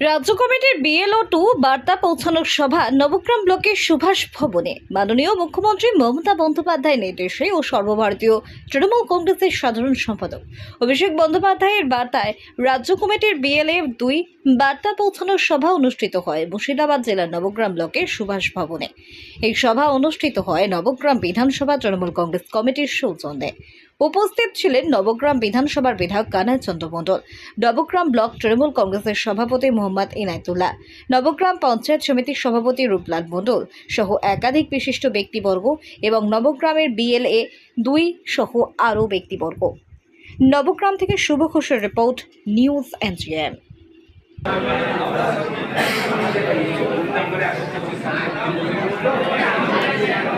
রাজ্য কমিটির BLO two বার্তা পৌঁছানোর সভা নবগ্রাম ব্লকের সুভাষ ভবনে। মাননীয় মুখ্যমন্ত্রী মমতা বন্দ্যোপাধ্যায়ের নির্দেশে ও সর্বভারতীয় তৃণমূল কংগ্রেসের সাধারণ সম্পাদক অভিষেক বন্দ্যোপাধ্যায়ের বার্তায় রাজ্য কমিটির বিএলএ দুই বার্তা পৌঁছানোর সভা অনুষ্ঠিত হয় মুর্শিদাবাদ জেলার নবগ্রাম ব্লকের সুভাষ ভবনে। এই সভা অনুষ্ঠিত হয় নবগ্রাম বিধানসভা তৃণমূল কংগ্রেস কমিটির সৌজন্যে উপস্থিত ছিলেন নবগ্রাম বিধানসভার বিধায়ক কানাই চন্দ্র মণ্ডল, নবগ্রাম ব্লক তৃণমূল কংগ্রেসের সভাপতি মোহাম্মদ ইনায়তুল্লাহ, নবগ্রাম পঞ্চায়েত সমিতির সভাপতি রূপলাল মণ্ডল সহ একাধিক বিশিষ্ট ব্যক্তিবর্গ এবং নবগ্রামের বিএলএ দুই সহ আরও ব্যক্তিবর্গ। নবগ্রাম থেকে শুভ ঘোষের রিপোর্ট, নিউজ এনজিএম। আলোচিত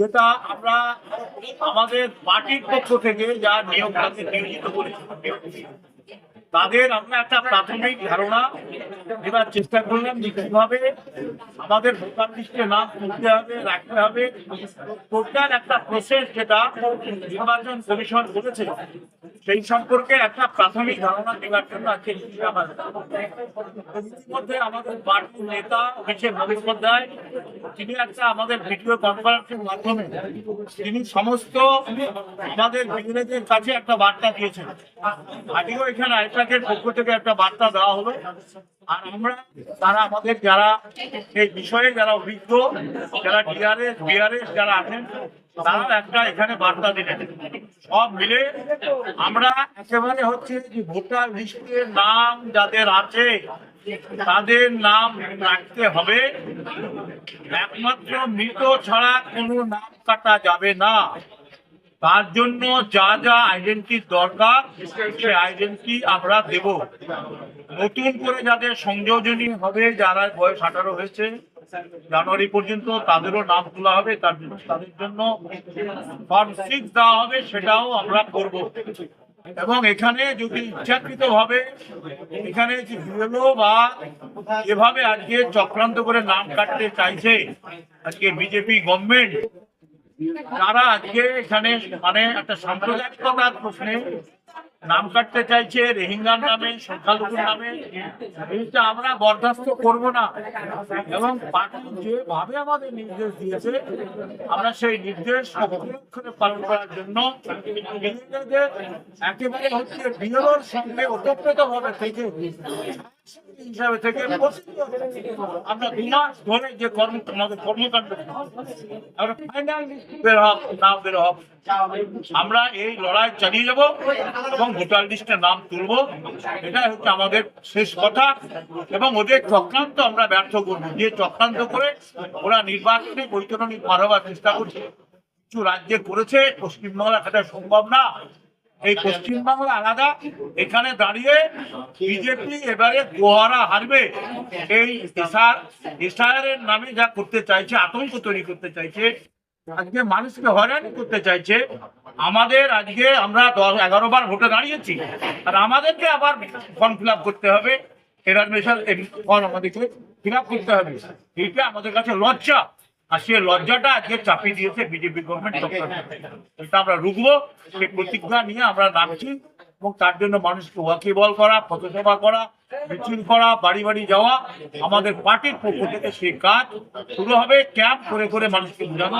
যেটা আমরা আমাদের পার্টির পক্ষ থেকে যা নিয়োগ কাজে করেছি। তাদের আমরা একটা প্রাথমিক ধারণা দেওয়ার চেষ্টা করলাম যে কীভাবে আমাদের ভোটার লিস্টে নাম তুলতে হবে, রাখতে হবে। টোটাল একটা প্রসেস যেটা নির্বাচন কমিশন বলেছে, সেই সম্পর্কে একটা প্রাথমিক ধারণা দেওয়ার জন্য আজকে আমাদের ইতিমধ্যে আমাদের পার্টির নেতা অভিষেক বন্দ্যোপাধ্যায়, তিনি একটা আমাদের ভিডিও কনফারেন্সের মাধ্যমে তিনি সমস্ত আমাদের বিজনেসের কাছে একটা বার্তা দিয়েছেন। আজকেও এখানে আইপ্যাকের পক্ষ থেকে একটা বার্তা দেওয়া হলো। আর আমরা তারা আমাদের যারা এই বিষয়ে যারা অভিজ্ঞ, যারা ডিআরএস, বিআরএস যারা আছেন তারা একটা এখানে বার্তা দিলেন। সব মিলে আমরা একেবারে হচ্ছে যে ভোটার লিস্টে নাম যাদের আছে, তাদের নাম রাখতে হবে। একমাত্র মৃত ছাড়া কোনো নাম কাটা যাবে না। তার জন্য যা যা আইডেন্টির দরকার সে আইডেন্টি আমরা দেব। নতুন করে যাদের সংযোজনী হবে, যারা বয়স আঠারো হয়েছে, জানুয়ারি পর্যন্ত তাদেরও নাম তোলা হবে, তার তাদের জন্য ফর্ম সিক্স দেওয়া হবে, সেটাও আমরা করব। এবং এখানে যদি ইচ্ছাকৃত ভাবে এখানে বা এভাবে আজকে চক্রান্ত করে নাম কাটতে চাইছে, আজকে বিজেপি গভর্নমেন্ট তারা আজকে এখানে মানে একটা সাম্প্রদায়িকতার প্রশ্নে নাম কাটতে চাইছে রোহিঙ্গার নামে সংখ্যালঘুর নামে। এইটা আমরা বরদাস্ত করব না। এবং পার্টি যেভাবে আমাদের নির্দেশ দিয়েছে, আমরা সেই নির্দেশ অক্ষরে পালন করার জন্য একেবারে হচ্ছে বিরোধ সঙ্গে ওতপ্রোত ভাবে থেকে, হিসাবে থেকে আমরা দু ধরে যে কর্ম আমাদের কর্মকাণ্ড। আমরা ফাইনাল বের হব না বের হব। আমরা এই লড়াই চালিয়ে যাব এবং ভোটার লিস্টে নাম তুলব। এটাই হচ্ছে আমাদের শেষ কথা এবং ওদের চক্রান্ত আমরা ব্যর্থ করব। যে চক্রান্ত করে ওরা নির্বাচনে বৈতরণী পার চেষ্টা করছে। কিছু রাজ্যে করেছে, পশ্চিমবাংলা সেটা সম্ভব না। এই পশ্চিমবাংলা আলাদা। এখানে দাঁড়িয়ে বিজেপি এবারে গোহারা হারবে। এই নামে যা করতে চাইছে, আতঙ্ক তৈরি করতে চাইছে আজকে মানুষকে হয়রানি করতে চাইছে। আমাদের আজকে আমরা দশ, এগারো বার ভোটে দাঁড়িয়েছি। আর আমাদেরকে আবার ফর্ম ফিল করতে হবে। এডমিশন ফর্ম আমাদেরকে ফিল করতে হবে। আমাদের কাছে লজ্জা। আর সে লজ্জাটা আজকে চাপিয়ে দিয়েছে বিজেপি গভর্নমেন্ট এটা আমরা রুখবো। সেই প্রতিজ্ঞা নিয়ে আমরা নামছি। এবং তার জন্য মানুষকে ওয়াকিবল করা পথসভা করা, মিছিল করা, বাড়ি বাড়ি যাওয়া, আমাদের পার্টির পক্ষ থেকে সেই কাজ শুরু হবে। ক্যাম্প করে করে মানুষকে বোঝানো।